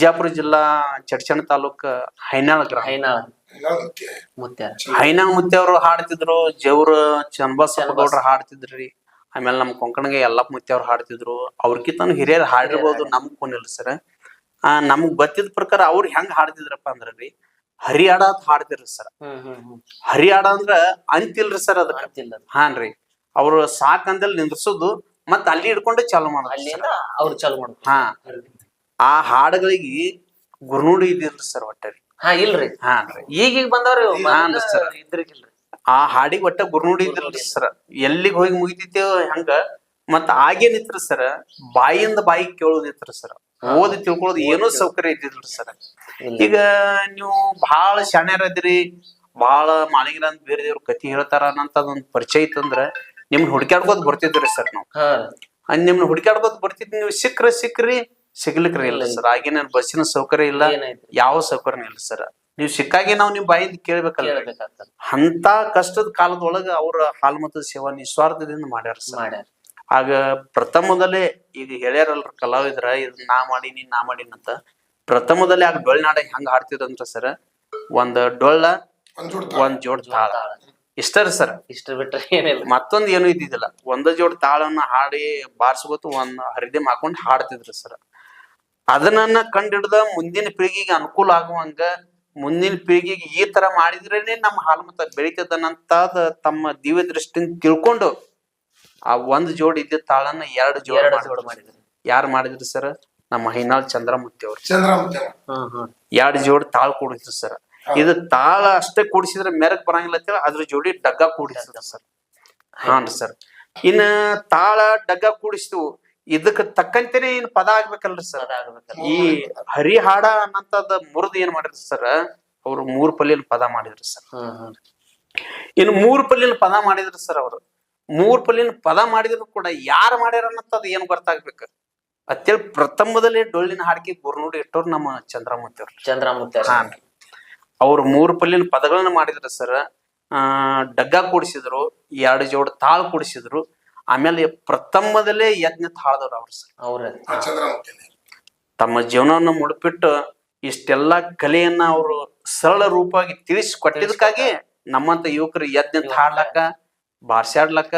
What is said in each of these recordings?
ಬಿಜಾಪುರ ಜಿಲ್ಲಾ ಚಡ್ಚಣ ತಾಲೂಕ್ ಹೈನಾಳ ಗ್ರಾಮ. ಹೈನಾಳ. ಮುತ್ಯ. ಹೈನಾಳ್ ಮುತ್ತಿ ಅವರು ಹಾಡ್ತಿದ್ರು ಜವ್ರ ಗೌಡ್ರ ಹಾಡ್ತಿದ್ರಿ. ಆಮೇಲೆ ನಮ್ ಕೊಂಕಣಿಗೆ ಯಲ್ಲಪ್ಪ ಮುತ್ಯ ಅವ್ರು ಹಾಡ್ತಿದ್ರು. ಅವ್ರಕಿಂತ ಹಿರಿಯರ್ ಹಾಡಿರ್ಬೋದು ನಮ್ಗ್ ಕೊನಿಲ್ಲ ಸರ್. ಆ ನಮ್ಗ್ ಗೊತ್ತಿದ ಪ್ರಕಾರ ಅವ್ರು ಹೆಂಗ್ ಹಾಡ್ತಿದ್ರಪ್ಪ ಅಂದ್ರಿ ಹರಿಯಾಡ ಅಂತ ಹಾಡ್ತಿರ್ರಿ ಸರ್. ಹರಿಯಾಡ ಅಂದ್ರ ಅಂತಿಲ್ರಿ ಸರ್ ಅದ್ರ ಅದು. ಹಾನ್ರಿ. ಅವ್ರು ಸಾಕಂದಲ್ಲಿ ನಿಂದ್ರಸೋದು ಮತ್ತ ಅಲ್ಲಿ ಹಿಡ್ಕೊಂಡು ಚಾಲು ಮಾಡೋದು ಅಲ್ಲಿಂದ ಅವ್ರು ಚಾಲು ಮಾಡ್ತಾರೆ ಹಾ. ಆ ಹಾಡುಗಳಿಗೆ ಗುರುನುಡಿ ಇದಿಲ್ರಿ ಸರ್ ಒಟ್ಟರಿ. ಹಾ ಇಲ್ರಿ. ಹಾ ಈಗ ಬಂದವ್ರಿ sir. ಇದ್ರಿಗಿಲ್ರಿ. ಆ ಹಾಡಿಗೆ ಒಟ್ಟ ಗುರುನುಡಿ ಇದ್ರಿ ಸರ್. ಎಲ್ಲಿಗೆ ಹೋಗಿ ಮುಗಿತೈತೇವ ಹಂಗ ಮತ್ತ ಆಗೇನಿತ್ರಿ ಸರ್ ಬಾಯಿಂದ ಬಾಯಿ ಕೇಳೋದಿತ್ರಿ ಸರ್. ಓದಿ ತಿಳ್ಕೊಳ್ಳೋದು ಏನೂ ಸೌಕರ್ಯ ಇದ್ದಿಲ್ರಿ ಸರ್. ಇಲ್ಲ. ಈಗ ನೀವು ಬಹಳ ಶಾಣ್ಯಾರ ಅದಿರಿ ಬಹಳ ಮಾಳಿಗ್ರ ಅಂತ ಬೇರೆ ದೇವ್ರ ಕತಿ ಹೇಳ್ತಾರ ಅನ್ನಂತ ಒಂದ್ ಪರಿಚಯ ಇತ್ತಂದ್ರ ನಿಮ್ನ ಹುಡ್ಕ್ಯಾಡ್ಕೋದ್ ಬರ್ತಿದ್ರಿ ಸರ್ ನಾವು. ಹಾ. ಅದ್ ನಿಮ್ನ ಹುಡ್ಕ್ಯಾಡ್ಕೋದ್ ಬರ್ತಿದ್ ನೀವು ಸಿಕ್ಕ್ರ ಸಿಕ್ಕ್ರಿ ಸಿಗ್ಲಿಕ್ರಿ ಇಲ್ಲ ಸರ್. ಆಗಿನ ಬಸ್ಸಿನ ಸೌಕರ್ಯ ಇಲ್ಲ. ಯಾವ ಸೌಕರ್ಯ ಇಲ್ಲ ಸರ್. ನೀವು ಸಿಕ್ಕಾಗಿ ನಾವು ನಿಮ್ ಬಾಯಿಂದ ಕೇಳ್ಬೇಕಲ್ಲ ಅಂತ ಕಷ್ಟದ ಕಾಲದೊಳಗ ಅವ್ರ ಹಾಲ್ ಮತ್ತು ಸೇವಾ ನಿಸ್ವಾರ್ಥದಿಂದ ಮಾಡ್ಯಾರ ಸರ್. ಆಗ ಪ್ರಥಮದಲ್ಲೇ ಈಗ ಹೇಳ್ಯಾರಲ್ ಕಲಾವಿದ್ರ ಇದ್ ನಾ ಮಾಡೀನಿ ನಾ ಮಾಡೀನಿ ಅಂತ. ಪ್ರಥಮದಲ್ಲಿ ಆಗ ಡೊಳ್ನಾಡ ಹೆಂಗ ಹಾಡ್ತಿದಂದ್ರ ಸರ್. ಒಂದ್ ಡೊಳ್ಳ ಒಂದ್ ಜೋಡ್ ಒಂದ್ ಜೋಡ್ ತಾಳ. ಇಷ್ಟರ ಸರ್. ಇಷ್ಟ ಬಿಟ್ರೆ ಏನಿಲ್ಲ. ಮತ್ತೊಂದ್ ಏನು ಇದ್ದಿದ್ದಿಲ್ಲ. ಒಂದ ಜೋಡ್ ತಾಳನ್ನ ಹಾಡಿ ಬಾರ್ಸ್ಕೊತ ಒಂದ್ ಹರಿದೆ ಹಾಕೊಂಡ್ ಹಾಡ್ತಿದ್ರು ಸರ್. ಅದನ್ನ ಕಂಡಿಡ್ದ ಮುಂದಿನ ಪೀಳಿಗೆಗೆ ಅನುಕೂಲ ಆಗುವಂಗ ಮುಂದಿನ ಪೀಳಿಗೆಗೆ ಈ ತರ ಮಾಡಿದ್ರೇನೆ ನಮ್ಮ ಹಾಲ್ಮತ ಬೆಳಿತದನಂತಾದ ತಮ್ಮ ದಿವ್ಯ ದೃಷ್ಟಿಯಿಂದ ತಿಳ್ಕೊಂಡು ಆ ಒಂದ್ ಜೋಡಿ ಇದ್ದ ತಾಳನ್ನ ಎರಡು ಜೋಡಿ ಮಾಡಿದ್ರು. ಯಾರು ಮಾಡಿದ್ರಿ ಸರ್? ನಮ್ಮ ಹೈನಾಳ್ ಚಂದ್ರಮೂರ್ತಿ ಅವ್ರು. ಚಂದ್ರಮೂರ್ತಿ ಎರಡು ಜೋಡಿ ಎರಡ್ ಜೋಡಿ ತಾಳ್ ಕೂಡಿದ್ರು ಸರ್. ಇದು ತಾಳ ಅಷ್ಟೇ ಕೂಡಿಸಿದ್ರೆ ಮೆರಕ್ ಬರಂಗಿಲ್ಲ ಅಂತೇಳಿ ಅದ್ರ ಜೋಡಿ ಡಗ್ಗ ಕೂಡಿಸಿದ್ರು ಸರ್. ಹಾನ್ ಸರ್. ಇನ್ನ ತಾಳ ಡಗ್ಗ ಕೂಡಿಸ್ತು ಇದಕ್ ತಕ್ಕಂತೆನೆ ಏನ್ ಪದ ಆಗ್ಬೇಕಲ್ರಿ ಸರ್? ಈ ಹರಿಹಾಡ ಅನ್ನಂತದ ಮುರಿದ್ ಏನ್ ಮಾಡಿದ್ರಿ ಸರ್? ಅವ್ರು ಮೂರ್ ಪಲ್ಲಿನ ಪದ ಮಾಡಿದ್ರು ಸರ್. ಇನ್ನು ಮೂರ್ ಪಲ್ಲಿನ ಪದ ಮಾಡಿದ್ರಿ ಸರ್ ಅವರು. ಮೂರ್ ಪಲ್ಲಿನ ಪದ ಮಾಡಿದ್ರು ಕೂಡ ಯಾರು ಮಾಡ್ಯಾರ ಅನ್ನಂತದ್ ಏನ್ ಗೊತ್ತಾಗ್ಬೇಕು? ಅತ್ಯಂತ ಪ್ರಥಮದಲ್ಲಿ ಡೊಳ್ಳಿನ ಹಾಡಿಕೆ ಬುರ್ನೂಡಿ ಇಟ್ಟವ್ರು ನಮ್ಮ ಚಂದ್ರಮೂರ್ತಿ ಅವ್ರು ಚಂದ್ರಮೂರ್ತಿ ಅವ್ರು ಮೂರು ಪಲ್ಲಿನ ಪದಗಳನ್ನ ಮಾಡಿದ್ರು ಸರ್. ಆ ಡಗ್ಗ ಕೂಡಿಸಿದ್ರು ಎರಡು ಜೋಡ್ ತಾಳ್ ಕೂಡಿಸಿದ್ರು ಆಮೇಲೆ ಪ್ರಥಮದಲ್ಲೇ ಯಜ್ಞ ತಾಳ್ದವ್ರು ಅವ್ರ ಸರ್ ಅವ್ರ. ತಮ್ಮ ಜೀವನವನ್ನು ಮುಡುಪಿಟ್ಟು ಇಷ್ಟೆಲ್ಲಾ ಕಲೆಯನ್ನ ಅವರು ಸರಳ ರೂಪವಾಗಿ ತಿಳಿಸಿ ಕೊಟ್ಟಿದ್ದಕ್ಕಾಗಿ ನಮ್ಮಂತ ಯುವಕರು ಯಜ್ಞ ಹಾಡ್ಲಕ್ಕ ಬಾರ್ಸಾಡ್ಲಕ್ಕ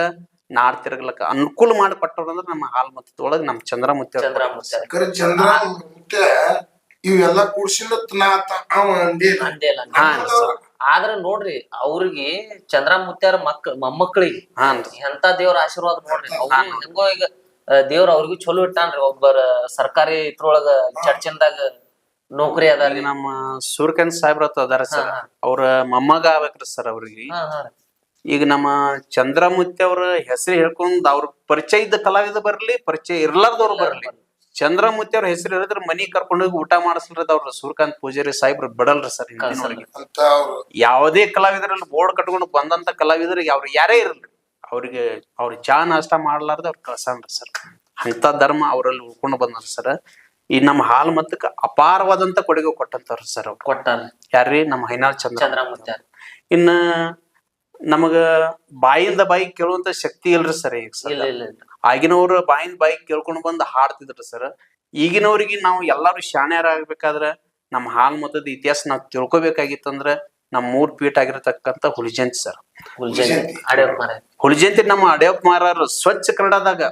ನಾಡ್ ತಿರುಗ್ಲಕ್ಕ ಅನುಕೂಲ ಮಾಡಿ ಕೊಟ್ಟವ್ರು ಅಂದ್ರೆ ನಮ್ಮ ಹಾಲ್ಮತದೊಳಗ ನಮ್ಮ ಚಂದ್ರಮುತ್ತಿ ಅವ್ರು ಚಂದ್ರ ಮುತ್ಯಾರ ಕರೆ ಚಂದ್ರಮುತ್ತ ಇವೆಲ್ಲ ಕೂಡ್ಸಿನ ಆದ್ರ ನೋಡ್ರಿ ಅವ್ರಿಗೆ ಚಂದ್ರ ಮುತ್ಯಾರ ಮಕ್ಕ ಮೊಮ್ಮಕ್ಕಳಿಗೆ ಹಾನ್ ಎಂತ ದೇವ್ರ ಆಶೀರ್ವಾದ ನೋಡ್ರಿ. ಅವ್ರು ಹೆಂಗೋ ಈಗ ದೇವ್ರ ಅವ್ರಿಗೂ ಚಲೋ ಇಟ್ಟಾನ್ರಿ. ಒಬ್ಬರ ಸರ್ಕಾರಿ ಇದ್ರೊಳಗ ಚರ್ಚಿನ್ದಾಗ ನೌಕರಿ ಅದ ಅಲ್ಲಿ ನಮ್ಮ ಸೂರ್ಯಕಾಂತ್ ಸಾಹೇಬ್ರ ಅದಾರ ಸರ್. ಅವ್ರ ಮೊಮ್ಮಗ ಆಗ್ಬೇಕ್ರಿ ಸರ್ ಅವ್ರಿಗೆ. ಈಗ ನಮ್ಮ ಚಂದ್ರಮೂರ್ತಿ ಅವ್ರ ಹೆಸರು ಹೇಳ್ಕೊಂಡ್ ಅವ್ರ ಪರಿಚಯ ಇದ್ದ ಕಲಾವಿದ ಬರ್ಲಿ ಪರಿಚಯ ಇರ್ಲಾರ್ದವ್ರು ಬರ್ಲಿ. ಚಂದ್ರಮೂರ್ತಿ ಅವ್ರ ಹೆಸರು ಹೇಳಿದ್ರೆ ಮನಿ ಕರ್ಕೊಂಡು ಹೋಗಿ ಊಟ ಮಾಡಿಸ್ಲದ ಅವ್ರ ಸೂರ್ಯಕಾಂತ್ ಪೂಜಾರಿ ಸಾಹೇಬ್ರು ಬಿಡಲ್ರಿ ಸರ್ ಯಾವುದೇ ಕಲಾವಿದರಲ್ಲಿ ಬೋರ್ಡ್ ಕಟ್ಕೊಂಡು ಬಂದಂತ ಕಲಾವಿದರಿಗೆ ಅವ್ರು ಯಾರೇ ಇರಲ್ರಿ ಅವ್ರಿಗೆ ಅವ್ರ ಚಾ ನಾಷ್ಟ ಮಾಡ್ಲಾರ್ದ ಅವ್ರ ಕಳ್ಸನ್ರಿ ಸರ್. ಅಂತ ಧರ್ಮ ಅವರಲ್ಲಿ ಉಳ್ಕೊಂಡು ಬಂದಾರ ಸರ್. ಈ ನಮ್ಮ ಹಾಲ್ ಮತ್ತಕ್ಕೆ ಅಪಾರವಾದಂತ ಕೊಡುಗೆ ಕೊಟ್ಟಂತವ್ರಿ ಸರ್ ಅವ್ರು. ಯಾರಿ ಯಾರ್ರಿ? ನಮ್ಮ ಹೈನಾಳ್ ಚಂದ್ರ. ಚಂದ್ರ ಇನ್ನ ನಮಗ ಬಾಯಿಂದ ಬಾಯಿ ಕೇಳುವಂತ ಶಕ್ತಿ ಇಲ್ರಿ ಸರ್ ಈಗ ಸರ್. ಇಲ್ಲ ಇಲ್ಲ ಇಲ್ಲ. ಆಗಿನವ್ರ ಬಾಯಿಂದ ಬಾಯಿ ಕೇಳ್ಕೊಂಡು ಬಂದು ಹಾಡ್ತಿದ್ರು ಸರ್. ಈಗಿನವ್ರಿಗೆ ನಾವು ಎಲ್ಲಾರು ಶಾಣ್ಯರಾಗ್ಬೇಕಾದ್ರ ನಮ್ಮ ಹಾಲ್ ಮತದ ಇತಿಹಾಸ ನಾವು ತಿಳ್ಕೊಬೇಕಾಗಿತ್ತಂದ್ರ ನಮ್ಮ ಮೂರ್ ಪೀಠ ಆಗಿರತಕ್ಕಂತ ಹುಲಿಜಂತಿ ಸರ್. ಹುಲಿಜಂತಿ ನಮ್ಮ ಅಡೆಯಪ್ಪ ಮಾರಾರು ಸ್ವಚ್ಛ ಕನ್ನಡದಾಗ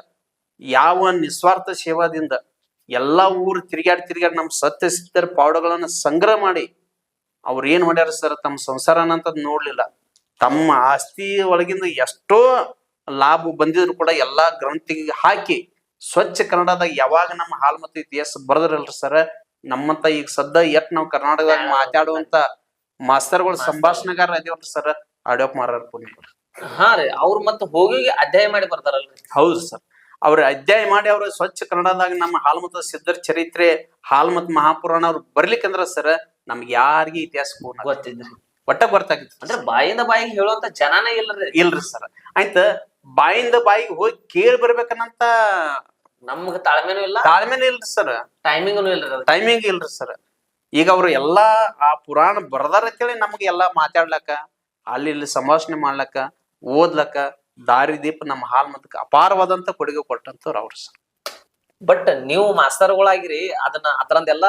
ಯಾವ ನಿಸ್ವಾರ್ಥ ಸೇವಾದಿಂದ ಎಲ್ಲಾ ಊರು ತಿರುಗಾಡಿ ತಿರುಗಾಡಿ ನಮ್ಮ ಸತ್ಯ ಸಿದ್ಧರ ಪಾವಡಗಳನ್ನ ಸಂಗ್ರಹ ಮಾಡಿ ಅವ್ರ ಏನ್ ಮಾಡ್ಯಾರ ಸರ್ ತಮ್ಮ ಸಂಸಾರನ ಅಂತ ನೋಡ್ಲಿಲ್ಲ. ತಮ್ಮ ಆಸ್ತಿ ಒಳಗಿಂದ ಎಷ್ಟೋ ಲಾಭ ಬಂದಿದ್ರು ಕೂಡ ಎಲ್ಲಾ ಗ್ರಂಥಿಗೆ ಹಾಕಿ ಸ್ವಚ್ಛ ಕನ್ನಡದಾಗ ಯಾವಾಗ ನಮ್ಮ ಹಾಲ್ ಮತ್ತು ಇತಿಹಾಸ ಬರದ್ರಲ್ರಿ ಸರ್ ನಮ್ಮಂತ ಈಗ ಸದ್ದ ಎಟ್ ನಾವು ಕರ್ನಾಟಕದಾಗ ಮಾತಾಡುವಂತ ಮಾಸ್ತರ್ಗಳು ಸಂಭಾಷಣೆಗಾರ ಅದೇವಲ್ರಿ ಸರ್ ಆಡಿಯೋ ಮಾರರ್ ಪುಣ್ಯ. ಹಾ ರೀ ಅವ್ರ ಮತ್ತೆ ಹೋಗಿ ಅಧ್ಯಾಯ ಮಾಡಿ ಬರ್ತಾರಲ್ರಿ. ಹೌದು ಸರ್ ಅವ್ರ ಅಧ್ಯಾಯ ಮಾಡಿ ಅವ್ರ ಸ್ವಚ್ಛ ಕನ್ನಡದಾಗ ನಮ್ಮ ಹಾಲ್ಮತ ಸಿದ್ಧರ ಚರಿತ್ರೆ ಹಾಲ್ಮತ್ ಮಹಾಪುರಾಣ ಅವ್ರು ಬರ್ಲಿಕ್ಕಂದ್ರ ಸರ್ ನಮ್ಗೆ ಯಾರಿಗೆ ಇತಿಹಾಸ ಪೂರ್ಣ ಗೊತ್ತಿದ್ರಿ ಒಟ್ಟ ಗೊತ್ತಾಗಿತ್ತು ಅಂದ್ರೆ ಬಾಯಿಂದ ಬಾಯಿಗೆ ಹೇಳುವಂತ ಜನನೇ ಇಲ್ರಿ ಇಲ್ರಿ ಸರ್. ಆಯ್ತ? ಬಾಯಿಂದ ಬಾಯಿಗೆ ಹೋಗಿ ಕೇಳಿ ಬರ್ಬೇಕನ್ನಂತ ನಮ್ಗ ತಾಳ್ಮೆನೂ ಇಲ್ಲ. ತಾಳ್ಮೆನೂ ಇಲ್ರಿ ಸರ್. ಟೈಮಿಂಗ್ನು ಇಲ್ರಿ. ಟೈಮಿಂಗ್ ಇಲ್ರಿ ಸರ್. ಈಗ ಅವ್ರು ಎಲ್ಲಾ ಆ ಪುರಾಣ ಬರ್ದಾರ ಅಂತೇಳಿ ನಮ್ಗೆ ಎಲ್ಲಾ ಮಾತಾಡ್ಲಕ್ಕ ಅಲ್ಲಿ ಇಲ್ಲಿ ಸಂಭಾಷಣೆ ಮಾಡ್ಲಕ್ಕ ಓದ್ಲಕ್ಕ ದಾರಿ ದೀಪ ನಮ್ಮ ಹಾಲ್ ಮತಕ್ಕ ಅಪಾರವಾದಂತ ಕೊಡುಗೆ ಕೊಟ್ಟಂತವ್ರು ಅವ್ರ ಸರ್. ಬಟ್ ನೀವು ಮಾಸ್ತರ್ಗಳಾಗಿರಿ ಅದನ್ನ ಅದರಂದೆಲ್ಲ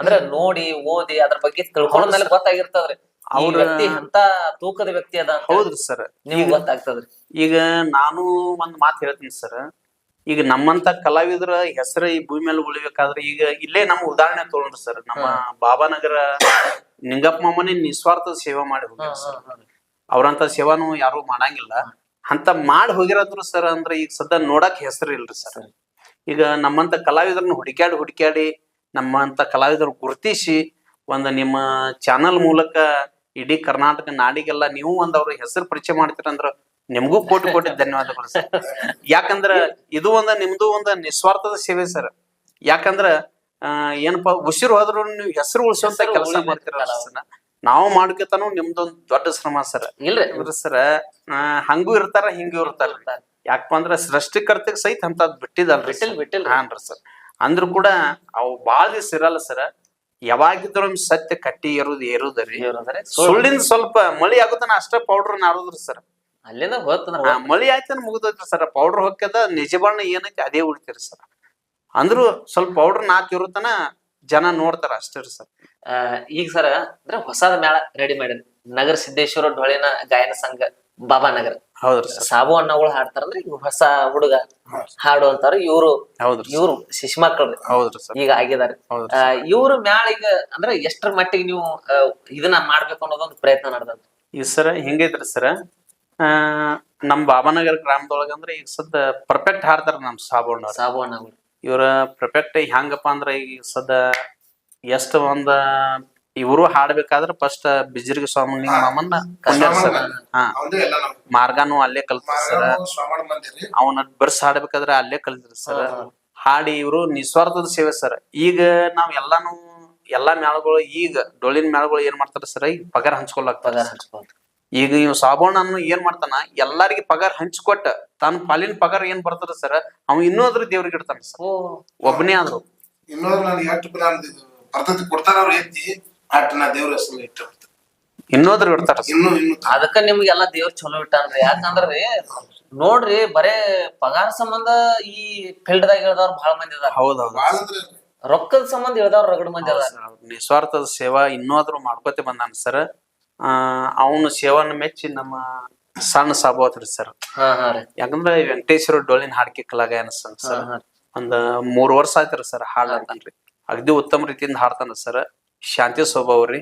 ಅಂದ್ರೆ ನೋಡಿ ಓದಿ ಅದ್ರ ಬಗ್ಗೆ ತಿಳ್ಕೊಂಡ್ಮೇಲೆ ಗೊತ್ತಾಗಿರ್ತದ್ರಿ. ಅವ್ರ- ವ್ಯಕ್ತಿ ಎಂತ ತೂಕದ ವ್ಯಕ್ತಿ ಅದ ಹೌದ್ರಿ ಸರ್. ನಿಮ್ಗ್ ಗೊತ್ತಾಗ್ತದ್ರಿ. ಈಗ ನಾನು ಒಂದ್ ಮಾತು ಹೇಳ್ತೀನಿ ಸರ್. ಈಗ ನಮ್ಮಂತ ಕಲಾವಿದರ ಹೆಸರು ಈ ಭೂಮಿ ಮೇಲೆ ಉಳಿಬೇಕಾದ್ರೆ ಈಗ ಇಲ್ಲೇ ನಮ್ಮ ಉದಾಹರಣೆ ತಗೊಂಡ್ರಿ ಸರ್. ನಮ್ಮ ಬಾಬಾನಗರ ನಿಂಗಪ್ಪ ಮಾಮನೇ ನಿಸ್ವಾರ್ಥ ಸೇವೆ ಮಾಡಿ ಹೋಗ್ಯಾರ ಸರ್. ಅವ್ರಂತ ಸೇವಾನು ಯಾರು ಮಾಡಂಗಿಲ್ಲ. ಅಂತ ಮಾಡಿ ಹೋಗಿರತ್ರ ಸರ್ ಅಂದ್ರೆ ಈಗ ಸದ್ದ ನೋಡಕ್ ಹೆಸರು ಇಲ್ರಿ ಸರ್. ಈಗ ನಮ್ಮಂತ ಕಲಾವಿದರನ್ನ ಹುಡುಕ್ಯಾಡಿ ಹುಡುಕ್ಯಾಡಿ ನಮ್ಮಂತ ಕಲಾವಿದರ ಗುರುತಿಸಿ ಒಂದು ನಿಮ್ಮ ಚಾನಲ್ ಮೂಲಕ ಇಡೀ ಕರ್ನಾಟಕ ನಾಡಿಗೆಲ್ಲ ನೀವು ಒಂದ್ ಅವ್ರ ಹೆಸರು ಪರಿಚಯ ಮಾಡ್ತೀರಂದ್ರ ನಿಮ್ಗೂ ಕೋಟಿ ಕೋಟಿ ಧನ್ಯವಾದಗಳು ಸರ್. ಯಾಕಂದ್ರ ಇದು ಒಂದ ನಿಮ್ದು ಒಂದ ನಿಸ್ವಾರ್ಥದ ಸೇವೆ ಸರ್. ಯಾಕಂದ್ರ ಏನಪ್ಪಾ ಉಸಿರು ಹೋದ್ರು ನೀವು ಹೆಸರು ಉಳಿಸುವಂತ ಕೆಲಸ ಮಾಡ್ತೀರಲ್ಲ ಸರ್. ನಾವು ಮಾಡ್ಕೊತಾನು ನಿಮ್ದೊಂದ್ ದೊಡ್ಡ ಶ್ರಮ ಸರ್. ಇಲ್ರಿ. ಸರ್ ಹಂಗೂ ಇರ್ತಾರ ಹಿಂಗೂ ಇರ್ತಾರ. ಯಾಕಪ್ಪ ಅಂದ್ರ ಸೃಷ್ಟಿಕರ್ತಿಗೆ ಸಹಿತ ಅಂತದ್ ಬಿಟ್ಟಿದಲ್ರಿ ಬಿಟ್ಟಿಲ್ ಬಿಟ್ಟಿಲ್ ಹಾನ್ರಿ ಸರ್. ಅಂದ್ರೂ ಕೂಡ ಅವು ಬಾಳ ದಿವಸ ಇರಲ್ಲ ಸರ್. ಯಾವಾಗಿದ್ರು ಸತ್ಯ ಕಟ್ಟಿ ಇರೋದು ಏರುದ್ರಿ. ಸುಳ್ಳಿನ ಸುಳ್ಳಿಂದ ಸ್ವಲ್ಪ ಮಳಿ ಆಗುತ್ತಾನ ಅಷ್ಟ ಪೌಡರ್ ನಾರುದ್ರಿ ಸರ್ ಅಲ್ಲಿಂದ ಹೋಗ್ತದ ಮಳಿ ಆಯ್ತನ ಮುಗಿದ್ರಿ ಸರ್ ಪೌಡರ್ ಹೊಕ್ಕದ ನಿಜಬಣ್ಣ ಏನೈತಿ ಅದೇ ಉಳಿತೀರಿ ಸರ್ ಅಂದ್ರು ಸ್ವಲ್ಪ ಪೌಡರ್ ನಾಕ್ ನಾತಿರುತ್ತನ ಜನ ನೋಡ್ತಾರ ಅಷ್ಟೇ ರೀ ಸರ್ ಆ, ಈಗ ಸರ್ ಅಂದ್ರೆ ಹೊಸದ ಮೇಳ ರೆಡಿ ಮಾಡಿದ್ರಿ ನಗರ ಸಿದ್ದೇಶ್ವರ ಡೊಳಿನ ಗಾಯನ ಸಂಘ. ಬಾಬಾ ನಗರ್ ಹೌದ್ರಿ ಸಾಬು ಅಣ್ಣಗಳು ಹಾಡ್ತಾರಂದ್ರೆ ಈಗ ಹೊಸ ಹುಡುಗ ಹಾಡು ಅಂತಾರ ಇವ್ರು ಹೌದ್ರಿ ಇವ್ರು ಶಿಶು ಹೌದ್ರಿ ಸರ್. ಈಗ ಆಗಿದ್ದಾರೆ. ಇವ್ರ ಮ್ಯಾಲ ಈಗ ಅಂದ್ರೆ ಎಷ್ಟರ ಮಟ್ಟಿಗೆ ನೀವು ಇದನ್ನ ಮಾಡ್ಬೇಕು ಅನ್ನೋದೊಂದು ಪ್ರಯತ್ನ ನಡೆದ ಈಗ ಸರ ಹಿಂಗೈತ್ರಿ ಸರ? ಆ ನಮ್ ಬಾಬಾನಗರ ಗ್ರಾಮದೊಳಗ ಅಂದ್ರೆ ಈಗ ಸದ್ದ ಪರ್ಫೆಕ್ಟ್ ಹಾಡ್ತಾರ ನಮ್ ಸಾಬು ಅಣ್ಣ ಸಾಬು ಅಣ್ಣಗಳು. ಇವ್ರ ಪರ್ಫೆಕ್ಟ್ ಹೆಂಗಪ್ಪ ಅಂದ್ರ ಈಗ ಸದ್ದ ಎಷ್ಟ ಒಂದ ಇವರು ಹಾಡ್ಬೇಕಾದ್ರ ಫಸ್ಟ್ ಬಿಜರ್ಗಿ ಸ್ವಾಮಿ ಮಾಮನ್ನ ಕೊಂಡ್ಯಾರ ಸರ್ ಹಾ. ಮಾರ್ಗಾನು ಅಲ್ಲೇ ಕಲ್ತ್ರಿ ಸರ್. ಅವನ ಬರ್ಸ್ ಹಾಡ್ಬೇಕಾದ್ರೆ ಅಲ್ಲೇ ಕಲ್ತಿದ್ರು ಸರ್. ಹಾಡಿ ಇವರು ನಿಸ್ವಾರ್ಥದ ಸೇವೆ ಸರ್. ಈಗ ನಾವ್ ಎಲ್ಲಾನು ಎಲ್ಲಾ ಮೇಳಗಳು ಈಗ ಡೊಳ್ಳಿನ ಮೇಳಗಳು ಏನ್ ಮಾಡ್ತಾರ ಸರ್? ಈಗ ಪಗಾರ ಪಗಾರ ಈಗ ಇವ್ ಸಾಬಣ್ಣ ಏನ್ ಮಾಡ್ತಾನ ಎಲ್ಲಾರಿಗೆ ಪಗಾರ ಹಂಚ್ಕೊಟ್ಟ ತನ್ನ ಪಾಲಿನ ಪಗಾರ ಏನ್ ಬರ್ತದ ಸರ್? ಅವ್ ಇನ್ನೂ ಅದ್ರ ದೇವ್ರಿಗೆ ಇಡ್ತಾನ ಸರ್. ಓ. ಒಬ್ಬನೇ ಆದ್ರು. ಇನ್ನೊಂದು ನಾನು ಎಷ್ಟು ನಾನು ಪದ್ಧತಿ ಕೊಡ್ತಾರ ಅವ್ರ ಎತ್ತಿ ಅಟ್ ನಾ ದೇವ್ರ ಹೆಸರು ಇಟ್ಟಿರ್ತಾರೆ ಇನ್ನೋದ್ರ ಇಡ್ತಾರ. ಇನ್ನು ಇನ್ನು ಅದಕ್ಕ ನಿಮ್ಗೆಲ್ಲ ದೇವ್ರ ಚಲೋ ಇಟ್ಟಾನ್ರಿ. ಯಾಕಂದ್ರಿ ನೋಡ್ರಿ ಬರೇ ಪಗಾರ ಸಂಬಂಧ ಈ ಫೀಲ್ಡ್ ದಾಗ ಇಳ್ದವ್ರ ಬಹಳ ಮಂದಿ ಅದಾರ. ಹೌದೌದು. ಅಂದ್ರೆ ರೊಕ್ಕದ ಸಂಬಂಧ ಇಳ್ದವ್ರ ರಗಡ ಮಂದಿ ಅದಾರ. ನಿಸ್ವಾರ್ಥದ ಸೇವಾ ಇನ್ನೋದ್ರು ಮಾಡ್ಕೋತೆ ಬಂದಾನ ಸರ್. ಆ ಅವನು ಸೇವನ್ನ ಮೆಚ್ಚಿ ನಮ್ಮ ಸಣ್ಣ ಸಾಬು ಆತ್ರಿ ಸರ್. ಹಾ ಹಾ ರೀ. ಯಾಕಂದ್ರ ವೆಂಕಟೇಶ್ವರ ಡೊಳ್ಳಿನ ಹಾಡ್ಕಿ ಕಲಾಗಾಯನ ಸರ್. ಹಾ, ಹಾ. ಒಂದ್ ಮೂರ್ ವರ್ಷ ಆಯ್ತಾರ ಸರ್ ಹಾಡ್ಲಾರ್ದನ್ರಿ ಅಗದಿ ಉತ್ತಮ ರೀತಿಯಿಂದ ಹಾಡ್ತಾನ ಸರ್. ಶಾಂತಿ ಸ್ವಭಾವ ರೀ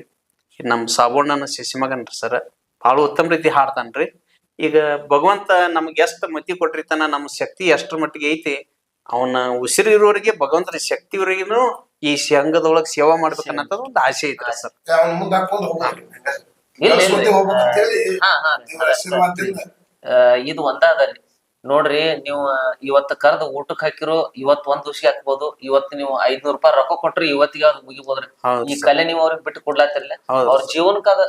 ನಮ್ ಸಾಬಣ್ಣನ ಶಿಶಿಮಗನ್ರಿ ಸರ್. ಬಹಳ ಉತ್ತಮ ರೀತಿ ಹಾಡ್ತಾನ್ರಿ ಈಗ ಭಗವಂತ ನಮ್ಗೆ ಎಷ್ಟು ಮತಿ ಕೊಟ್ಟಿರ್ತಾನ ನಮ್ ಶಕ್ತಿ ಎಷ್ಟರ ಮಟ್ಟಿಗೆ ಐತಿ ಅವನ ಉಸಿರಿ ಇರೋರಿಗೆ ಭಗವಂತನ ಶಕ್ತಿ ಈ ಈ ಶಂಗದೊಳಗೆ ಸೇವಾ ಮಾಡ್ಬೇಕನ್ನೋದ್ ಒಂದು ಆಸೆ ಐತ್ರಿ ಸರ್. ಇದು ಒಂದ ಅದರಿ ನೋಡ್ರಿ ನೀವು ಇವತ್ತ ಕರೆದು ಊಟಕ್ಕೆ ಹಾಕಿರೋ ಇವತ್ ಒಂದ್ ದಿವ್ಸಿಗೆ ಹಾಕ್ಬೋದು ಇವತ್ ನೀವು ಐದ್ನೂರ್ ರೂಪಾಯಿ ರೊಕ್ಕ ಕೊಟ್ರಿ ಇವತ್ತಿಗೆ ಅವ್ರಿಗೆ ಮುಗಿಬೋದ್ರಿ. ಈ ಕಲೆ ನೀವು ಅವ್ರಿಗೆ ಬಿಟ್ಟು ಕೊಡ್ಲಾತಿರ್ಲ ಅವ್ರ ಜೀವನಕ್ಕ ಅದ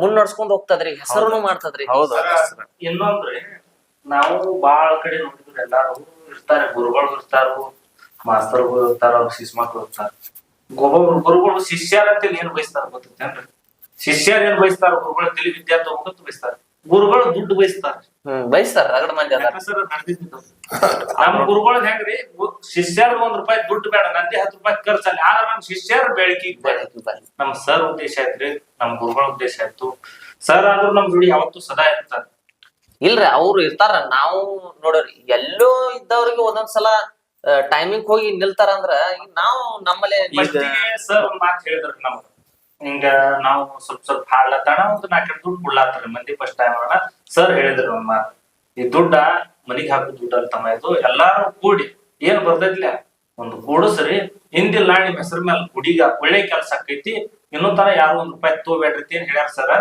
ಮುನ್ನಡ್ಸ್ಕೊಂಡ್ ಹೋಗ್ತದ್ರಿ ಹೆಸರು ಮಾಡ್ತದ್ರಿ. ಹೌದು ಸರ್ ಇನ್ನೊಂದ್ರಿ ನಾವು ಬಾಳ ಕಡೆ ನೋಡಿದ್ರೆ ಎಲ್ಲಾರು ಇರ್ತಾರೆ ಗುರುಗಳು ಇರ್ತಾರ ಮಾಸ್ತರ್ಗಳು ಇರ್ತಾರ ಅವ್ರ ಶಿಷ್ಮಕ್ಳು ಇರ್ತಾರ. ಒಬ್ಬೊಬ್ರು ಗುರುಗಳು ಶಿಷ್ಯರ ಅಂತೇಳಿ ಏನ್ ಬಯಸ್ತಾರ ಗೊತ್ತೇನ್ರಿ ಶಿಷ್ಯರ್ ಏನ್ ಬಯಸ್ತಾರ ಗುರುಗಳ ತಿಳಿ ವಿದ್ಯಾರ್ಥಿ ಬಯಸ್ತಾರ. ಗುರುಗಳು ದುಡ್ಡು ಬಯಸ್ತಾರ. ಹ್ಮ್ ಬಯಸ್ತಾರ ರಗಡ ಮಂದಿ ನಮ್ ಗುರುಗಳು ಹೆಂಗ್ರಿ ಶಿಷ್ಯರ್ ಒಂದ್ ರೂಪಾಯಿ ದುಡ್ಡು ಬೇಡ ನಂದಿ ಹತ್ತು ರೂಪಾಯಿ ಖರ್ಚಲ್ಲಿ ಆದ್ರೆ ನಮ್ ಶಿಷ್ಯರ ಬೆಳಕಿ ನಮ್ ಸರ್ ಉದ್ದೇಶ ಐತ್ರಿ ನಮ್ ಗುರುಗಳ ಉದ್ದೇಶ ಆಯ್ತು. ಸರ್ ಆದ್ರೂ ನಮ್ ಜೋಡಿ ಯಾವತ್ತು ಸದಾ ಇರ್ತಾರ. ಇಲ್ರಿ ಅವ್ರು ಇರ್ತಾರ. ನಾವು ನೋಡ್ರಿ ಎಲ್ಲೋ ಇದ್ದವ್ರಿಗೆ ಒಂದೊಂದ್ಸಲ ಟೈಮಿಂಗ್ ಹೋಗಿ ನಿಲ್ತಾರ ಅಂದ್ರ ಈಗ ನಾವು ನಮ್ಮಲ್ಲಿ ಸರ್ ಒಂದ್ ಮಾತು ಹೇಳಿದ್ರಿ ನಮ್ಗ. ಹಿಂಗ ನಾವು ಸ್ವಲ್ಪ ಸ್ವಲ್ಪ ಹಾಡ್ಲತ್ತಾಣ ಒಂದು ನಾಲ್ಕು ದುಡ್ಡು ಕೊಡ್ಲಾತ್ರಿ ಮಂದಿ ಫಸ್ಟ್ ಟೈಮ್ ಸರ್ ಹೇಳಿದ್ರು ಒಂದ್ ಮಾತು ಈ ದುಡ್ಡ ಮನಿಗ್ ಹಾಕೋ ದುಡ್ಡು ಅಂತ ತಮ್ಮ ಇದು ಎಲ್ಲಾರು ಕೂಡಿ ಏನ್ ಬರ್ತೈತ್ಲ? ಒಂದು ಕೂಡಸ್ರಿ ಹಿಂದಿಲ್ಲ ನಿಮ್ ಹೆಸರ ಮೇಲೆ ಗುಡಿಗ ಒಳ್ಳೆ ಕೆಲ್ಸ ಆಕೈತಿ ಇನ್ನೊಂದ್ ತರ ಯಾರು ಒಂದ್ ರೂಪಾಯಿ ತಗೋಬೇಡ್ರಿ ಏನ್ ಹೇಳ್ಯಾರ ಸರ್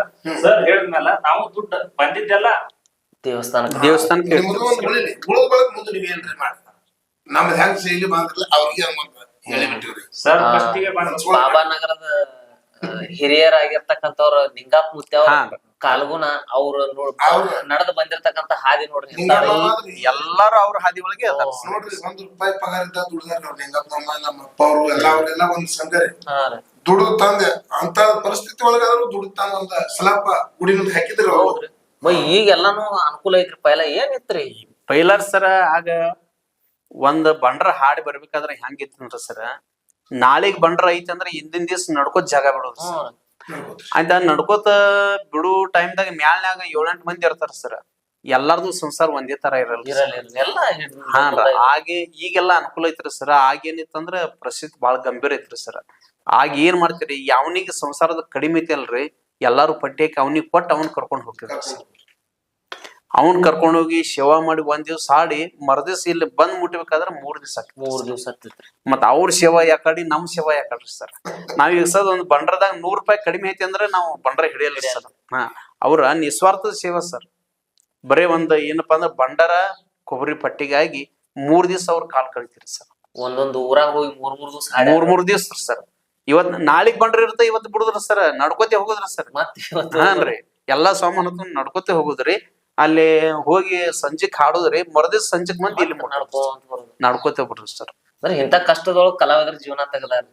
ಸರ್ ಹೇಳಿದ್ಮೇಲೆ ನಾವು ದುಡ್ಡು ಬಂದಿದ್ದೆಲ್ಲ ದೇವಸ್ಥಾನ ದೇವಸ್ಥಾನಕ್ಕೆ ನಿಮ್ದು ಹೆಂಗ್ ಶೈಲಿ ಬಂದ್ರಲ್ಲ ಅವ್ರಿಗೆ ಹಂಗ ಹೇಳಿ ಬಿಟ್ಟಿವ್ರಿ. ಸರ್ ಫಸ್ಟಿಗೆ ಬಂದ್ ಬಾಬಾ ನಗರದ ಹಿರಿಯರಾಗಿರ್ತಕ್ಕಂಥವ್ರ ನಿಂಗಾಪ್ ಮುತ್ಯಾವ ಹಾ. ಕಾಲ್ಗುಣ ಅವ್ರು ಅವ್ರು- ನಡೆದು ಬಂದಿರತಕ್ಕಂತ ಹಾದಿ ನೋಡ್ರಿ. ಎಲ್ಲಾರು ಅವ್ರ ಹಾದಿ ಒಳಗೆ ನೋಡ್ರಿ ಒಂದ್ ರೂಪಾಯಿ ಪಗಾರ ಇದ್ದ ದುಡ್ದಾರ ಅವ್ರ ನಿಂಗಪ್ಪ ನಮ್ಮ ನಮ್ಮ ಅಪ್ಪ ಅವರು ಎಲ್ಲ ಅವ್ರೆಲ್ಲ ಒಂದ್ ಸಂಘರಿ. ಹಾ ರೀ. ದುಡ್ದು ತಂದೆ ಅಂತ ಪರಿಸ್ಥಿತಿ ಒಳಗಾದ್ರು ದುಡ್ದು ತಂದ ಒಂದ ಸ್ವಲ್ಪ ಗುಡಿ ಮುಂದೆ ಹಾಕಿದ್ರು. ಹೌದ್ರಿ. ಈಗೆಲ್ಲಾನು ಈಗ ಎಲ್ಲಾನು ಅನುಕೂಲ ಐತ್ರಿ ಪೈಲ ಏನಿತ್ರಿ? ಪೈಲರ್ ಸರ ಆಗ ಒಂದ್ ಬಂಡ್ರ ಹಾಡಿ ಬರ್ಬೇಕಾದ್ರೆ ನೋಡ್ರಿ ಸರ್? ನಾಳಿಗ್ ಬಂಡ್ರ ಐತಿ ಅಂದ್ರ ಹಿಂದಿನ ದಿವಸ ನಡ್ಕೋತ ಜಾಗ ಬಿಡೋದು ಸರ್. ಆಯ್ತಾ ನಡ್ಕೋತ ಬಿಡು ಟೈಮ್ದಾಗ ಮ್ಯಾಲ್ನ್ಯಾಗ ಏಳೆಂಟು ಮಂದಿ ಇರ್ತಾರ ಸರ್. ಎಲ್ಲಾರ್ದು ಸಂಸಾರ ಒಂದೇ ತರ ಇರಲ್ಲ. ಹಾಗೆ ಈಗೆಲ್ಲ ಅನುಕೂಲ ಐತ್ರಿ ಸರ್. ಆಗೇನಿತ್ತಂದ್ರ ಪರಿಸ್ಥಿತಿ ಬಾಳ ಗಂಭೀರ ಐತ್ರಿ ಸರ್. ಆಗ ಏನ್ ಮಾಡ್ತೀರಿ ಯಾವನಿಗೆ ಸಂಸಾರದ ಕಡಿಮೆ ಐತಿ ಅಲ್ರಿ ಎಲ್ಲಾರು ಪಟ್ಟಿ ಅವನಿಗೆ ಕೊಟ್ಟು ಅವನ್ ಕರ್ಕೊಂಡ್ ಹೋಗ್ತಿದ್ರು ಸರ್. ಅವನ್ ಕರ್ಕೊಂಡ್ ಹೋಗಿ ಸೇವಾ ಮಾಡಿ ಒಂದ್ ದಿವ್ಸ ಆಡಿ ಮರದಿವ್ಸ ಇಲ್ಲಿ ಬಂದ್ ಮುಟ್ಬೇಕಾದ್ರೆ ಮೂರ್ ದಿವ್ಸ ಮೂರ್ ದಿವ್ಸ ಮತ್ ಅವ್ರ ಸೇವಾ ಯಾಕಡಿ ನಮ್ ಸೇವಾ ಯಾಕಡ್ರಿ ಸರ್? ನಾವ್ ಈಗ ಸದ್ ಒಂದ್ ಬಂಡ್ರದಾಗ ನೂರ್ ರೂಪಾಯಿ ಕಡಿಮೆ ಐತಿ ಅಂದ್ರೆ ನಾವು ಬಂಡ್ರ ಹಿಡಿಯಲ್ಲ ಸರ್. ಹಾ ಅವ್ರ ನಿಸ್ವಾರ್ಥದ ಸೇವಾ ಸರ್. ಬರೇ ಒಂದ್ ಏನಪ್ಪಾ ಅಂದ್ರೆ ಬಂಡರ ಕೊಬ್ಬರಿ ಪಟ್ಟಿಗಾಗಿ ಮೂರ್ ದಿವ್ಸ ಅವ್ರ ಕಾಲ್ ಕಳಿತೀರಿ ಸರ್. ಒಂದೊಂದು ಊರಾಗ ಹೋಗಿ ಮೂರ್ ಮೂರ್ ದಿವ್ಸ ಮೂರ್ ಮೂರ್ ದಿವ್ಸ ಸರ್. ಇವತ್ ನಾಳಿಗ್ ಬಂಡ್ರ ಇರ್ತ ಇವತ್ ಬಿಡುದ್ರ ಸರ್. ನಡ್ಕೋತೆ ಹೋಗುದ್ರ ಸರ್. ಮತ್ತೆ ಇವತ್ತು ಹಾನ್ರಿ ಎಲ್ಲಾ ಸಾಮಾನು ನಡ್ಕೋತೆ ಹೋಗುದ್ರಿ. ಅಲ್ಲಿ ಹೋಗಿ ಸಂಜೆಕ್ ಹಾಡುದ್ರಿ ಮರದಿವ್ಸ ಸಂಜೆಕ್ ಮಂದಿ ಇಲ್ಲಿ ನಡ್ಕೋತ ಬಿಡ್ರಿ ಸರ್. ಅಂದ್ರೆ ಇಂತ ಕಷ್ಟದೊಳಗೆ ಕಲಾವಿದರ ಜೀವನ ತೆಗದಾರ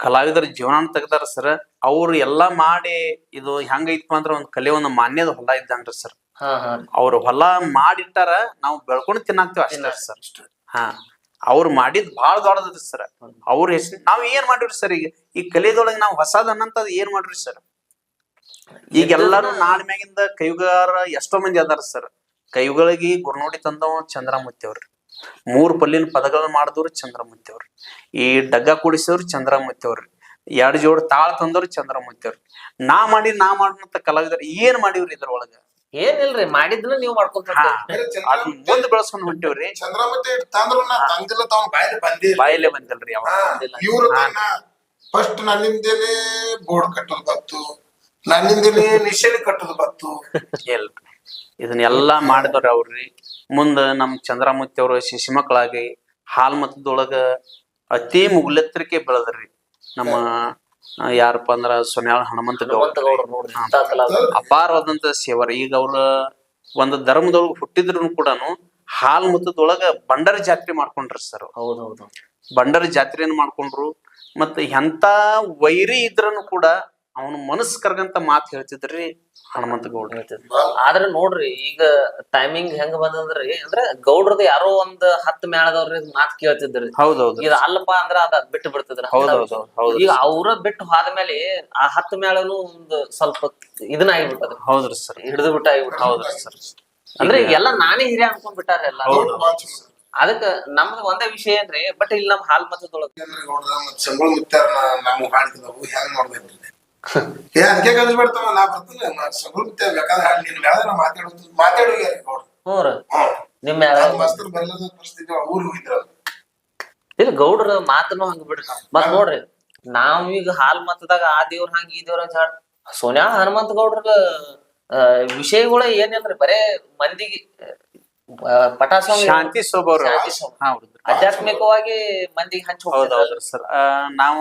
ಕಲಾವಿದರ ಜೀವನ ತೆಗ್ದಾರ ಸರ್. ಅವ್ರು ಎಲ್ಲಾ ಮಾಡಿ ಇದು ಹೆಂಗೈತಪ್ಪ ಅಂದ್ರ ಒಂದ್ ಕಲೆ ಒಂದ್ ಮಾನ್ಯದ ಹೊಲ ಇದ್ದಂಗ್ರಿ ಸರ್. ಅವ್ರ ಹೊಲ ಮಾಡಿಟ್ಟಾರ ನಾವು ಬೆಳ್ಕೊಂಡ್ ತಿನ್ನಾಕ್ತಿವಿ ಅಷ್ಟೇ ಸರ್. ಹಾ ಅವ್ರು ಮಾಡಿದ್ ಬಾಳ ದೊಡ್ಡದ್ರಿ ಸರ್. ಅವ್ರ ಹೆಸರು ನಾವ್ ಏನ್ ಮಾಡಿವ್ರಿ ಸರ್ ಈಗ? ಈ ಕಲೆದೊಳಗ ನಾವ್ ಹೊಸದ್ ಅನ್ನಂತದ್ ಏನ್ ಮಾಡ್ರಿ ಸರ್? ಈಗ ಎಲ್ಲಾರು ನಾಡ್ ಮ್ಯಾಗಿಂದ ಕೈಗಾರ ಎಷ್ಟೋ ಮಂದಿ ಅದಾರ ಸರ್. ಕೈಗಳಿಗೆ ಗುರ್ನೋಡಿ ತಂದವ ಚಂದ್ರಮೂರ್ತಿ ಅವ್ರಿ ಮೂರ್ ಪಲ್ಲಿನ ಪದಗಳನ್ನ ಮಾಡಿದವ್ರು ಚಂದ್ರಮೂರ್ತಿ ಅವ್ರಿ ಈ ಡಗ್ಗ ಕೂಡಿಸೋರು ಚಂದ್ರಮೂರ್ತಿ ಅವ್ರಿ ಎರಡ್ ಜೋಡ್ ತಾಳ ತಂದವ್ರು ಚಂದ್ರಮೂರ್ತಿ ಅವ್ರಿ ನಾ ಮಾಡಿ ನಾ ಮಾಡುವಂತ ಕಲಾವಿದರು ಏನ್ ಮಾಡಿವ್ರಿ ಇದ್ರೊಳಗ? ಏನಿಲ್ರಿ ಮಾಡಿದ್ನ ನೀವ್ ಮಾಡ್ಕೊಂತ ಮುಂದ್ ಬೆಳೆಸ್ಕೊಂಡ್ ಹೊಂಟಿವ್ರಿ. ಬಾಯಲ್ಲೇ ಬಂದಿಲ್ರಿ ಇವ್ರು ಫಸ್ಟ್ ನನ್ನಿಂದೇನೆ ಬೋರ್ಡ್ ಕಟ್ಟಲ್ ಬತ್ತು ನನ್ನಿಂದಲೇ ನಿಶೆಲಿ ಕಟ್ಟೋದು ಬತ್ತು ಎಲ್ರಿ ಇದನ್ನೆಲ್ಲಾ ಮಾಡಿದವ್ರಿ ಅವ್ರಿ ಮುಂದ ನಮ್ ಚಂದ್ರಮೂರ್ತಿ ಅವ್ರ ಶಿಶುಮಕ್ಕಳಾಗಿ ಹಾಲ್ ಮತದೊಳಗ ಅತಿ ಮುಗ್ಲೆತ್ತರಿಕೆ ಬೆಳೆದ್ರಿ ನಮ್ಮ ಆ, ಯಾರಪ್ಪ ಅಂದ್ರ ಸೊನ್ಯಾಳ ಹನುಮಂತ ಗೌಡ್ರು. ಅಪಾರವಾದಂತ ಸೇವರ್. ಈಗ ಅವ್ರ ಒಂದು ಧರ್ಮದೊಳಗ ಹುಟ್ಟಿದ್ರು ಕೂಡ ಹಾಲ್ ಮತದೊಳಗ ಬಂಡರ ಜಾತ್ರೆ ಮಾಡ್ಕೊಂಡ್ರಿ ಸರ್ ಹೌದೌದು. ಹೌದ್ ಹೌದ್. ಬಂಡರ ಜಾತ್ರೆಯನ್ನು ಮಾಡ್ಕೊಂಡ್ರು. ಮತ್ತ ಎಂತ ವೈರಿ ಇದ್ರನು ಕೂಡ ಅವನ ಮನಸ್ಸು ಕರ್ಗಂತ ಮಾತು ಹೇಳ್ತಿದ್ರಿ ಹನುಮಂತ ಗೌಡ್ರ. ಹೇಳ್ತಿದ್ರು. ಆದ್ರೆ ನೋಡ್ರಿ ಈಗ ಟೈಮಿಂಗ್ ಹೆಂಗ್ ಬಂದ್ರಿ ಅಂದ್ರ ಗೌಡ್ರದ ಯಾರೋ ಒಂದ್ ಹತ್ ಮೇಳದವ್ರಿ ಮಾತ್ ಕೇಳ್ತಿದ್ರಿ. ಹೌದೌದು. ಇದು ಅಲ್ಲಪ್ಪ ಅಂದ್ರ ಅದ ಬಿಟ್ಟು ಬಿಡ್ತಿದ್ರ ಹೌದೌದು ಹೌದು. ಈಗ ಅವ್ರ ಬಿಟ್ಟು ಹೋದ್ಮೇಲೆ ಆ ಹತ್ ಮೇಳನು ಒಂದ್ ಸ್ವಲ್ಪ ಇದನ್ನ ಆಗಿಬಿಟ್ಟದ. ಹೌದ್ರಿ ಸರ್. ಹಿಡಿದು ಬಿಟ್ಟ ಆಗಿಬಿಟ್ಟ ಹೌದ್ರಿ ಸರ್. ಅಂದ್ರೆ ಎಲ್ಲಾ ನಾನೇ ಹಿರಿಯ ಅನ್ಕೊಂಡ್ ಬಿಟ್ಟಾರ ಎಲ್ಲ. ಅದಕ್ಕ ನಮ್ದು ಒಂದೇ ವಿಷಯ ಏನ್ರಿ ಬಟ್ ಇಲ್ಲಿ ನಮ್ ಹಾಲ್ ಮತದೊಳಗ ಸಂಬಳ ಮುತ್ತಾರ ನಾವು ಹಾಡ್ತಿದ್ದವು ಹೆಂಗ್ ಮಾಡ್ಬೇಕ್ರಿ ಏ ಅದಕ್ಕೆ ಕಲ್ಸಿ ಬಿಡ್ತಾವ ನಾ ಬರ್ತೀನಿ. ನಾ ಸಂಬಳ ಮುತ್ತ ಬೇಕಾದ್ರೆ ಹಾಡ್ ನೀನ್ ಬೇಡ ನಾ ಮಾತಾಡೋದು ಮಾತಾಡೋಗ್ಯಾರ ಗೌಡ್ರು ಹ್ಞೂ ರೀ. ಹ್ಮ್ ನಿಮ್ ಮೇಳ ಅದ್ ಪರಿಸ್ಥಿತಿ ಊರಿಗೆ ಹೋಗಿದ್ರ ಇಲ್ಲ ಗೌಡ್ರ ಮಾತನು ಹಂಗ ಬಿಡ್ರಿ. ಮತ್ ನೋಡ್ರಿ ನಾವೀಗ ಈಗ ಹಾಲ್ ಮತದಾಗ ಆ ದೇವ್ರ ಹಂಗ ಈ ದೇವ್ರ ಅಂತ ಸೋನ್ಯಾ ಹನುಮಂತ ಗೌಡ್ರ ವಿಷಯಗಳ ಏನಿಲ್ರಿ ಬರೇ ಮಂದಿಗೆ ಪಟಾಸ ಶಾಂತಿ ಸ್ವಭಾವ ಆಧ್ಯಾತ್ಮಿಕವಾಗಿ ಮಂದಿಗೆ ಹಂಚಿ ಹೋಗ್ತಾರೆ ನಾವ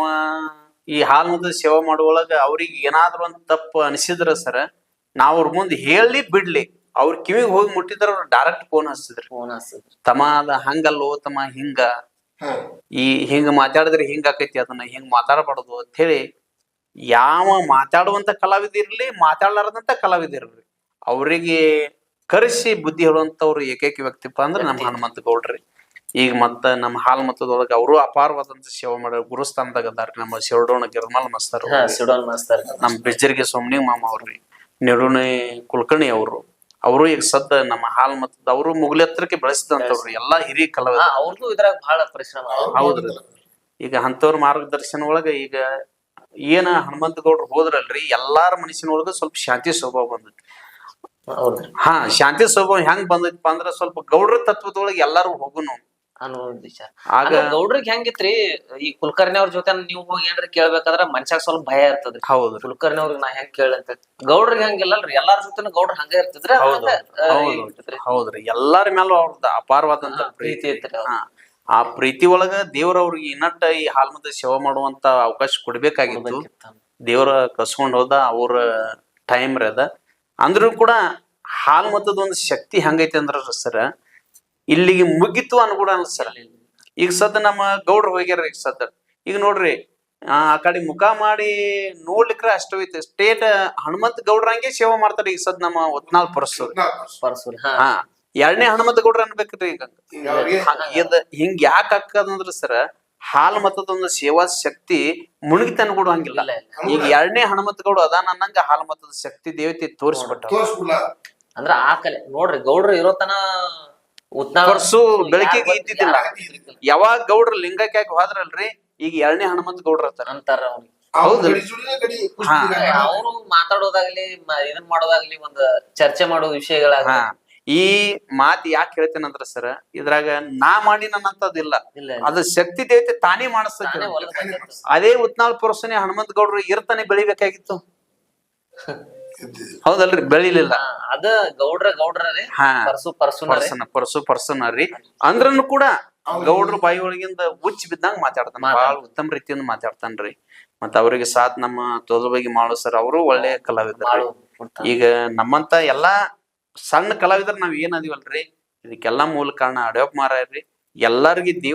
ಈ ಹಾಲ್ನದ ಸೇವೆ ಮಾಡುವೊಳಗ ಅವ್ರಿಗೆ ಏನಾದ್ರು ಒಂದ್ ತಪ್ಪು ಅನಿಸಿದ್ರ ಸರ್ ನಾವ್ ಅವ್ರ ಮುಂದೆ ಹೇಳಿ ಬಿಡ್ಲಿ. ಅವ್ರ ಕಿವಿಗ್ ಹೋಗಿ ಮುಟ್ಟಿದ್ರ ಅವ್ರ ಡೈರೆಕ್ಟ್ ಫೋನ್ ಹಚ್ತಿದ್ರಿ. ತಮ್ಮ ಅದ ಹಂಗಲ್ಲೋ ತಮ್ಮ ಹಿಂಗ. ಈ ಹಿಂಗ ಮಾತಾಡಿದ್ರೆ ಹಿಂಗ ಆಕೈತಿ ಅದನ್ನ ಹಿಂಗ್ ಮಾತಾಡಬಾರ್ದು ಅಂತ ಹೇಳಿ ಯಾವ ಮಾತಾಡುವಂತ ಕಲಾವಿದ ಇರ್ಲಿ ಮಾತಾಡ್ಲಾರದಂತ ಕಲಾವಿದ ಇರ್ಲಿ ಅವರಿಗೆ ಕರೆಸಿ ಬುದ್ಧಿ ಹೇಳುವಂತವ್ರು ಏಕೈಕ ವ್ಯಕ್ತಿಪ್ಪ ಅಂದ್ರೆ ನಮ್ಮ ಹನುಮಂತ ಗೌಡ್ರಿ. ಈಗ ಮತ್ತ ನಮ್ಮ ಹಾಲ್ ಮತದೊಳಗೆ ಅವರು ಅಪಾರವಾದಂತ ಸೇವೆ ಮಾಡ್ಯಾರ. ಗುರುಸ್ಥಾನದಾಗ ಅದಾರ ನಮ್ಮ ಶಿವಡೋಣ ಗಿರ್ಮಲ್ ಮಸ್ತರ್. ಸಿಡೋನ್ ಮಾಸ್ತರ್. ನಮ್ಮ ಬಿಜ್ಜರಿಗೆ ಸೋಮನಿ ಮಾಮ ಅವ್ರಿ ನಿರುಣಿ ಕುಲಕರ್ಣಿ ಅವರು. ಅವರು ಈಗ ಸದ್ದ ನಮ್ಮ ಹಾಲ್ ಮತದ ಅವರು ಮುಗಲೆತ್ತರಕ್ಕೆ ಬೆಳೆಸಿದಂತವ್ರಿ ಎಲ್ಲಾ ಹಿರಿಯ ಕಲಾವಿದ. ಅವ್ರದ್ದು ಇದ್ರಾಗ ಬಹಳ ಪರಿಶ್ರಮ. ಹೌದ್ರಿ. ಈಗ ಅಂತವ್ರ ಮಾರ್ಗದರ್ಶನ ಒಳಗ ಈಗ ಏನ ಹನುಮಂತ ಗೌಡ್ರು ಹೋದ್ರಲ್ರಿ ಎಲ್ಲಾರ ಮನಸ್ಸಿನೊಳಗ ಸ್ವಲ್ಪ ಶಾಂತಿ ಸ್ವಭಾವ ಬಂದೈತಿ. ಹಾ ಶಾಂತಿ ಸ್ವಭಾವ ಹೆಂಗ್ ಬಂದೈತಿಪ್ಪ ಅಂದ್ರ ಸ್ವಲ್ಪ ಗೌಡ್ರ ತತ್ವದೊಳಗೆ ಎಲ್ಲಾರು ಹೋಗುನು. ಅನ್ನೋ ಒಂದ್ ವಿಚಾರ. ಆಗ ಗೌಡ್ರಿಗೆ ಹೆಂಗಿತ್ರಿ ಈ ಕುಲಕರ್ಣಿ ಅವ್ರ ಜೊತೆ ನೀವು ಹೋಗಿ ಏನ್ರ ಕೇಳ್ಬೇಕಾದ್ರ ಮನ್ಸಾಗ ಸ್ವಲ್ಪ ಭಯ ಇರ್ತದ್ರಿ. ಹೌದು ಕುಲಕರ್ಣಿ ಅವ್ರಿಗೆ ನಾ ಹೆಂಗ್ ಕೇಳಂತ? ಗೌಡ್ರಿಗೆ ಹಂಗಿಲ್ಲಲ್ರಿ ಎಲ್ಲಾರ ಜೊತೆ ಗೌಡ್ರ ಹಂಗ ಇರ್ತದ್ರಿ ಹೌದು ಹೌದು ಹೌದ್ರಿ. ಎಲ್ಲಾರ ಮೇಲೂ ಅವ್ರದ್ದು ಅಪಾರವಾದಂತ ಪ್ರೀತಿ ಐತ್ರಿ ಆ ಪ್ರೀತಿ ಒಳಗ ದೇವ್ರ ಅವ್ರಿಗೆ ಇನ್ನಟ್ಟ ಈ ಹಾಲ್ಮದ ಸೇವೆ ಮಾಡುವಂತ ಅವಕಾಶ ಕೊಡ್ಬೇಕಾಗಿತ್ತು. ದೇವ್ರ ಕಸ್ಕೊಂಡ್ ಹೋದ ಅವ್ರ ಟೈಮ್ ರೀ ಅದ. ಅಂದ್ರೂ ಕೂಡ ಹಾಲ್ ಮತದ ಒಂದು ಶಕ್ತಿ ಹೆಂಗೈತಿ ಅಂದ್ರ ಸರ್ ಇಲ್ಲಿಗೆ ಮುಗಿತು ಅನ್ಕೂಡ ಸರ್ ಈಗ ಸದ್ದ ನಮ್ಮ ಗೌಡ್ರು ಹೋಗ್ಯಾರ ಈಗ ಸದ್ದ. ಈಗ ನೋಡ್ರಿ ಆ ಕಡೆ ಮುಖ ಮಾಡಿ ನೋಡ್ಲಿಕ್ರ ಅಷ್ಟವೈತೆ ಸ್ಟೇಟ್ ಹನುಮಂತ ಗೌಡ್ರಂಗೆ ಸೇವೆ ಮಾಡ್ತಾರೆ ಈಗ ಸದ್ ನಮ್ಮ ಒತ್ನಾಲ್ ಪರಸೂರ್. ಪರಸೂರ್. ಹಾ. ಹಾ ಎರಡನೇ ಹನುಮಂತ ಗೌಡ್ರ ಅನ್ಬೇಕ್ರಿ ಈಗ. ಇದ್ ಹಿಂಗ್ ಯಾಕ ಹಾಕದಂದ್ರ ಸರ ಹಾಲ್ ಮತದೊಂದು ಸೇವಾ ಶಕ್ತಿ ಮುಳುಗಿತನ ಕೂಡ ಹಂಗಿಲ್ಲ. ಈಗ ಎರಡನೇ ಹನುಮಂತ ಗೌಡ ಅದಾನ ಅನ್ನಂಗ ಹಾಲ್ ಮತದ ಶಕ್ತಿ ದೇವತೆ ತೋರಿಸ್ಬಿಟ್ಟ ಅಂದ್ರ ಆ ಕಲೆ ನೋಡ್ರಿ ಗೌಡ್ರ ಇರೋತನ ಪರ್ಸು ಬೆಳಕಿಗೆ ಇದ್ದಿದ್ದಿಲ್ಲ. ಯಾವಾಗ ಗೌಡ್ರ ಲಿಂಗಕ್ಕೆ ಯಾಕೆ ಹೋದ್ರಲ್ರಿ ಈಗ ಎರಡನೇ ಹನುಮಂತ ಗೌಡ್ರ ಅಂತಾರ ಹೌದು. ಅವರು ಮಾತಾಡೋದಾಗ್ಲಿ ಇದನ್ ಮಾಡೋದಾಗ್ಲಿ ಒಂದ್ ಚರ್ಚೆ ಮಾಡೋ ವಿಷಯಗಳ ಹಾ. ಈ ಮಾತು ಯಾಕೆ ಹೇಳ್ತೇನಂದ್ರ ಸರ್ ಇದ್ರಾಗ ನಾ ಮಾಡಿ ನನ್ನಂತದಿಲ್ಲ ಇಲ್ಲ. ಅದು ಶಕ್ತಿ ದೇವತೆ ತಾನೇ ಮಾಡಿಸ್ತೈತಿ ಅದೇ ಉತ್ನಾಳ್ ಪುರುಷನೇ ಹನುಮಂತ ಗೌಡ್ರು ಇರ್ತಾನೆ ಬೆಳಿಬೇಕಾಗಿತ್ತು. ಹೌದಲ್ರಿ ಬೆಳಿಲಿಲ್ಲ. ಅದ ಗೌಡ್ರ ಗೌಡ್ರೀ ಹಾ. ಪರ್ಸು ಪರ್ಸುನ ಪರ್ಸನ್ ಪರ್ಸು ಪರ್ಸನ್ ರೀ. ಅಂದ್ರನು ಕೂಡ ಗೌಡ್ರ ಬಾಯಿ ಒಳಗಿಂದ ಉಚ್ಚ ಬಿದ್ದಂಗ ಮಾತಾಡ್ತಾನ. ಬಹಳ ಉತ್ತಮ ರೀತಿಯಿಂದ ಮಾತಾಡ್ತಾನ್ರಿ ಮತ್ತ ಅವ್ರಿಗೆ ಸಾಥ್ ನಮ್ಮ ತೋದಬಗಿ ಮಾಡು ಸರ್ ಅವರು ಒಳ್ಳೆ ಕಲಾವಿದರು ಮಾಡು ಈಗ ನಮ್ಮಂತ ಎಲ್ಲಾ ಸಣ್ಣ ಕಲಾವಿದ್ರ ನಾವ್ ಏನ್ ಅದೀವಲ್ರಿ ಇದಕ್ಕೆಲ್ಲಾ ಮೂಲ ಕಾರಣ ಅಡ್ಯಪ್ಪ ಮಾರಾಯರ್ರಿ ಎಲ್ಲಾರ್ಗಿ ದೇವ್